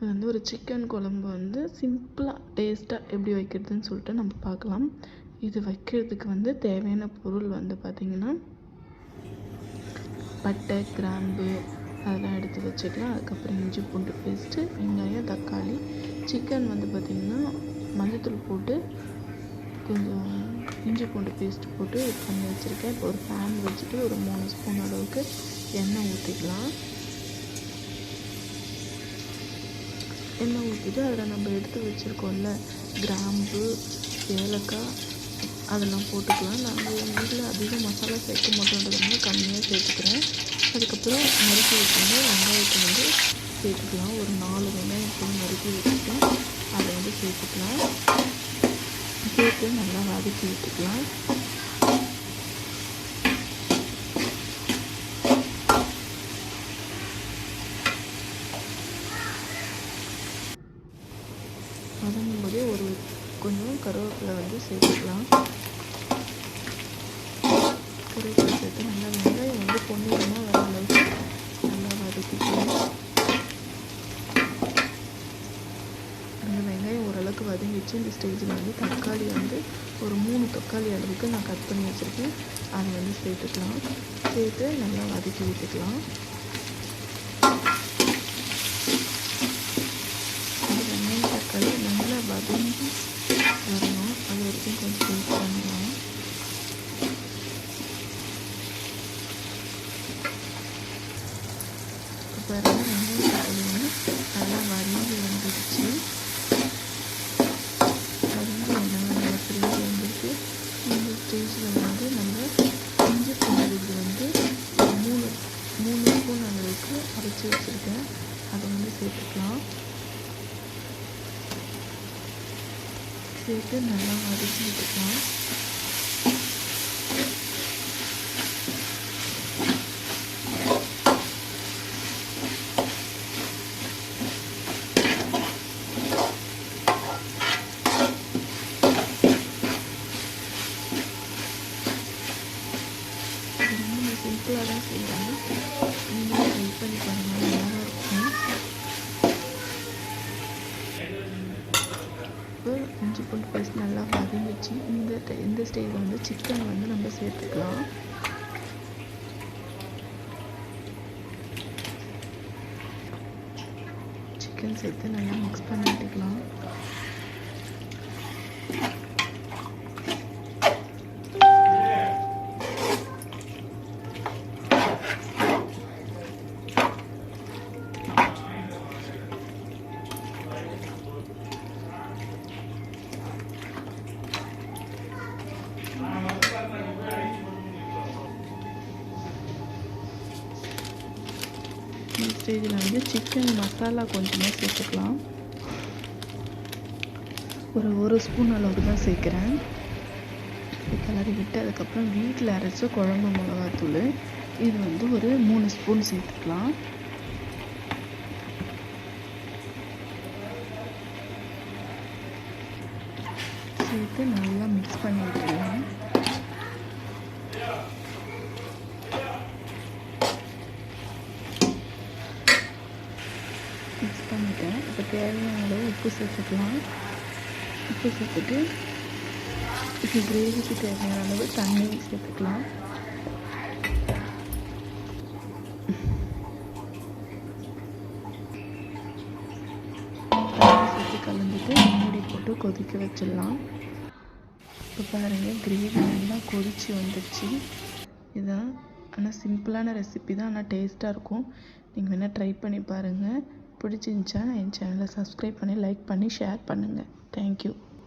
இது வந்து ஒரு சிக்கன் குழம்பு வந்து சிம்பிளாக டேஸ்ட்டாக எப்படி வைக்கிறதுன்னு சொல்லிட்டு நம்ம பார்க்கலாம். இது வைக்கிறதுக்கு வந்து தேவையான பொருள் வந்து பார்த்திங்கன்னா பட்டை கிராம்பு அதெல்லாம் எடுத்து வச்சுக்கலாம். அதுக்கப்புறம் இஞ்சி பூண்டு பேஸ்ட்டு வெங்காயம் தக்காளி சிக்கன் வந்து பார்த்திங்கன்னா மஞ்சத்தூள் போட்டு கொஞ்சம் இஞ்சி பூண்டு பேஸ்ட் போட்டு பண்ணி வச்சுருக்கேன். இப்போ ஒரு பேன் வச்சுட்டு ஒரு மூணு ஸ்பூன் அளவுக்கு எண்ணெய் ஊற்றிக்கலாம் எண்ணெய் ஊற்றிட்டு அதில் நம்ம எடுத்து வச்சுருக்கோம்ல கிராம்பு ஏலக்காய் அதெல்லாம் போட்டுக்கலாம். நாங்கள் எங்கள் வீட்டில் அதிகம் மசாலா சேர்க்க மாட்டோன்றதுனால கம்மியாக சேர்த்துக்கிறேன். அதுக்கப்புறம் நறுக்கி வச்சுருந்து வெங்காயத்தை வந்து சேர்த்துக்கலாம். ஒரு நாலு வெங்காயம் போய் நறுக்கி வச்சுட்டு அதை வந்து சேர்த்துக்கலாம். சேர்த்து நல்லா வதக்கி விட்டுக்கலாம். கொஞ்சம் கருவேப்பிலை வந்து சேர்த்துக்கலாம். கருவேப்பிலை சேர்த்து நல்லா வெங்காயம் வந்து பொன்னிறமாக வர அளவுக்கு நல்லா வதக்கிக்கலாம். அந்த வெங்காயம் ஓரளவுக்கு வதங்கிச்சு இந்த ஸ்டேஜில் வந்து தக்காளி வந்து ஒரு மூணு தக்காளி அளவுக்கு நான் கட் பண்ணி வச்சுருக்கேன். அதை வந்து சேர்த்துக்கலாம். சேர்த்து நல்லா வதக்கி விட்டுக்கலாம் அந்த வெங்காயம் தக்காளி நல்லா வதங்கி வரணும் அது வரைக்கும் கொஞ்சம் வெயிட் பண்ணலாம் இப்போ பாருங்க வெங்காயம் தக்காளி வந்து நல்லா வதங்கி வந்துடுச்சு வதங்கி எண்ணெய் நல்லா பிரிஞ்சு வந்துருக்கு இந்த ஸ்டேஜில் வந்து நம்ம இஞ்சி பூண்டு விழுது வந்து ஒரு மூணு மூணு ஸ்பூன் அளவுக்கு அரைச்சி வச்சுருக்கேன் அதை வந்து சேர்த்துக்கலாம் சேர்த்து நல்லா வதக்கி விட்டுக்கலாம் இது ரொம்ப சிம்பிளாக தான் செய்கிறாங்க நீங்களும் ட்ரை பண்ணி பாருங்கள் நல்லா இருக்கும் இப்போ இஞ்சி பூண்டு ஃபஸ்ட் நல்லா வதங்கிச்சு இந்த இந்த ஸ்டேஜில் வந்து சிக்கன் வந்து நம்ம சேர்த்துக்கலாம். சிக்கன் சேர்த்து நல்லா மிக்ஸ் பண்ணி ஸ்டேஜில் வந்து சிக்கன் மசாலா கொஞ்சமாக சேர்த்துக்கலாம். ஒரு ஒரு ஸ்பூன் அளவுக்கு தான் சேர்க்குறேன். கிளறி விட்டு அதுக்கப்புறம் வீட்டில் அரைச்ச குழம்பு மிளகாத்தூள். இது வந்து ஒரு மூணு ஸ்பூன் சேர்த்துக்கலாம். சேர்த்து நல்லா மிக்ஸ் பண்ணி விட்டுருவேன் மிக்ஸ் இப்போ தேவையான அளவு உப்பு சேர்த்துக்கலாம். உப்பு சேர்த்துட்டு இப்போ கிரேவிக்கு தேவையான அளவு தண்ணி சேர்த்துக்கலாம். சேர்த்து கலந்துட்டு மூடி போட்டு கொதிக்க வச்சிடலாம். இப்போ பாருங்கள் கிரேவி நல்லா கொதிச்சு வந்துடுச்சு இதுதான் ஆனால் சிம்பிளான ரெசிபி தான் ஆனால் டேஸ்ட்டாக இருக்கும். நீங்கள் வேணால் ட்ரை பண்ணி பாருங்கள் பிடிச்சிருந்துச்சா என் சேனலை சப்ஸ்கிரைப் பண்ணி லைக் பண்ணி ஷேர் பண்ணுங்கள் தேங்க்யூ